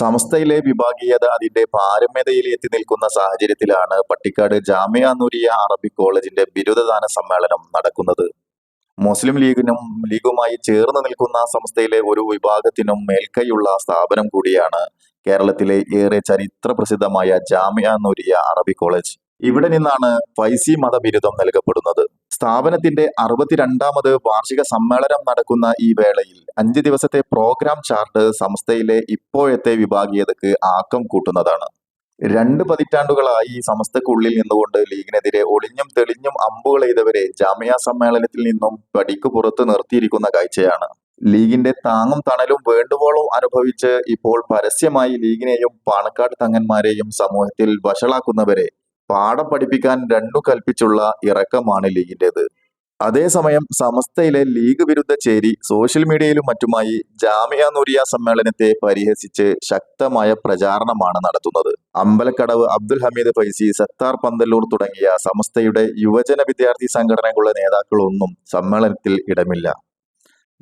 സംസ്ഥയിലെ വിഭാഗീയത അതിന്റെ പാരമ്യതയിൽ എത്തി നിൽക്കുന്ന സാഹചര്യത്തിലാണ് പട്ടിക്കാട് ജാമിയ നൂരിയ അറബിക് കോളേജിന്റെ ബിരുദദാന സമ്മേളനം നടക്കുന്നത്. മുസ്ലിം ലീഗിനും ലീഗുമായി ചേർന്ന് നിൽക്കുന്ന സംസ്ഥയിലെ ഒരു വിഭാഗത്തിനും മേൽക്കൈയുള്ള സ്ഥാപനം കൂടിയാണ് കേരളത്തിലെ ഏറെ ചരിത്ര പ്രസിദ്ധമായ ജാമിയ നൂരിയ അറബി കോളേജ്. ഇവിടെ നിന്നാണ് ഫൈസി മത ബിരുദം നൽകപ്പെടുന്നത്. സ്ഥാപനത്തിന്റെ അറുപത്തിരണ്ടാമത് വാർഷിക സമ്മേളനം നടക്കുന്ന ഈ വേളയിൽ അഞ്ച് ദിവസത്തെ പ്രോഗ്രാം ചാർട്ട് സംസ്ഥയിലെ ഇപ്പോഴത്തെ വിഭാഗീയതക്ക് ആക്കം കൂട്ടുന്നതാണ്. രണ്ട് പതിറ്റാണ്ടുകളായി സംസ്ഥക്കുള്ളിൽ നിന്നുകൊണ്ട് ലീഗിനെതിരെ ഒളിഞ്ഞും തെളിഞ്ഞും അമ്പുകൾ എയ്തവരെ ജാമ്യ സമ്മേളനത്തിൽ നിന്നും പടിക്ക് പുറത്ത് നിർത്തിയിരിക്കുന്ന കാഴ്ചയാണ്. ലീഗിന്റെ താങ്ങും തണലും വേണ്ടുവോളം അനുഭവിച്ച് ഇപ്പോൾ പരസ്യമായി ലീഗിനെയും പാണക്കാട് തങ്ങന്മാരെയും സമൂഹത്തിൽ വഷളാക്കുന്നവരെ പാഠം പഠിപ്പിക്കാൻ രണ്ടു കൽപ്പിച്ചുള്ള ഇറക്കമാണ് ലീഗിന്റെത്. അതേസമയം സമസ്തയിലെ ലീഗ് വിരുദ്ധ ചേരി സോഷ്യൽ മീഡിയയിലും മറ്റുമായി ജാമിയ നൂരിയ സമ്മേളനത്തെ പരിഹസിച്ച് ശക്തമായ പ്രചാരണമാണ് നടത്തുന്നത്. അമ്പലക്കടവ് അബ്ദുൽ ഹമീദ് ഫൈസി സത്താർ പന്തല്ലൂർ തുടങ്ങിയ സമസ്തയുടെ യുവജന വിദ്യാർത്ഥി സംഘടനകളുടെ നേതാക്കളൊന്നും സമ്മേളനത്തിൽ ഇടമില്ല.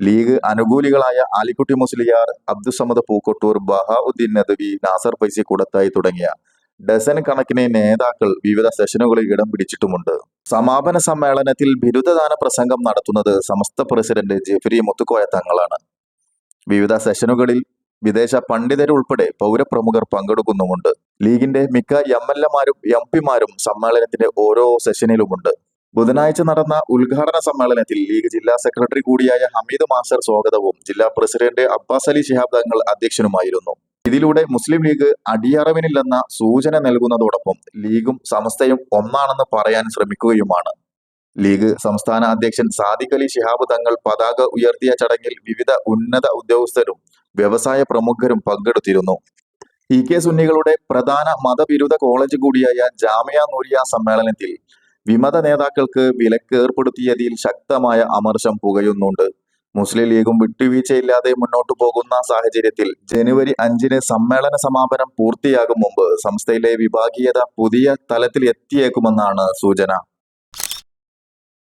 ലീഗ് അനുകൂലികളായ ആലിക്കുട്ടി മുസ്ലിയാർ അബ്ദുസമദ് പൂക്കൊട്ടൂർ ബഹാഉദ്ദീൻ നദവി നാസർ ഫൈസി കൂടത്തായി തുടങ്ങിയ ഡസൻ കണക്കിന് നേതാക്കൾ വിവിധ സെഷനുകളിൽ ഇടം പിടിച്ചിട്ടുമുണ്ട്. സമാപന സമ്മേളനത്തിൽ ബിരുദദാന പ്രസംഗം നടത്തുന്നത് സമസ്ത പ്രസിഡന്റ് ജെഫ്രി മുത്തുക്കോയ തങ്ങളാണ്. വിവിധ സെഷനുകളിൽ വിദേശ പണ്ഡിതരുൾപ്പെടെ പൗരപ്രമുഖർ പങ്കെടുക്കുന്നുമുണ്ട്. ലീഗിന്റെ മിക്ക എം എൽ എമാരും എം പിമാരും സമ്മേളനത്തിന്റെ ഓരോ സെഷനിലുമുണ്ട് ബുധനാഴ്ച നടന്ന ഉദ്ഘാടന സമ്മേളനത്തിൽ ലീഗ് ജില്ലാ സെക്രട്ടറി കൂടിയായ ഹമീദ് മാസ്റ്റർ സ്വാഗതവും ജില്ലാ പ്രസിഡന്റ് അബ്ബാസ് അലി ശിഹാബ് തങ്ങൾ അധ്യക്ഷനുമായിരുന്നു. ഇതിലൂടെ മുസ്ലിം ലീഗ് അടിയറവിനില്ലെന്ന സൂചന നൽകുന്നതോടൊപ്പം ലീഗും സമസ്തയും ഒന്നാണെന്ന് പറയാൻ ശ്രമിക്കുകയുമാണ്. ലീഗ് സംസ്ഥാന അധ്യക്ഷൻ സാദിഖ് അലി ശിഹാബ് തങ്ങൾ പതാക ഉയർത്തിയ ചടങ്ങിൽ വിവിധ ഉന്നത ഉദ്യോഗസ്ഥരും വ്യവസായ പ്രമുഖരും പങ്കെടുത്തിരുന്നു. ഇ കെ സുന്നികളുടെ പ്രധാന മതവിരുദ്ധ കോളേജ് കൂടിയായ ജാമിയ നൂരിയ സമ്മേളനത്തിൽ വിമത നേതാക്കൾക്ക് വിലക്ക് ഏർപ്പെടുത്തിയതിൽ ശക്തമായ അമർശം പുകയുന്നുണ്ട്. മുസ്ലിം ലീഗും വിട്ടുവീഴ്ചയില്ലാതെ മുന്നോട്ടു പോകുന്ന സാഹചര്യത്തിൽ ജനുവരി അഞ്ചിന് സമ്മേളന സമാപനം പൂർത്തിയാകും മുമ്പ് സംസ്ഥയിലെ വിഭാഗീയത പുതിയ തലത്തിൽ എത്തിയേക്കുമെന്നാണ് സൂചന.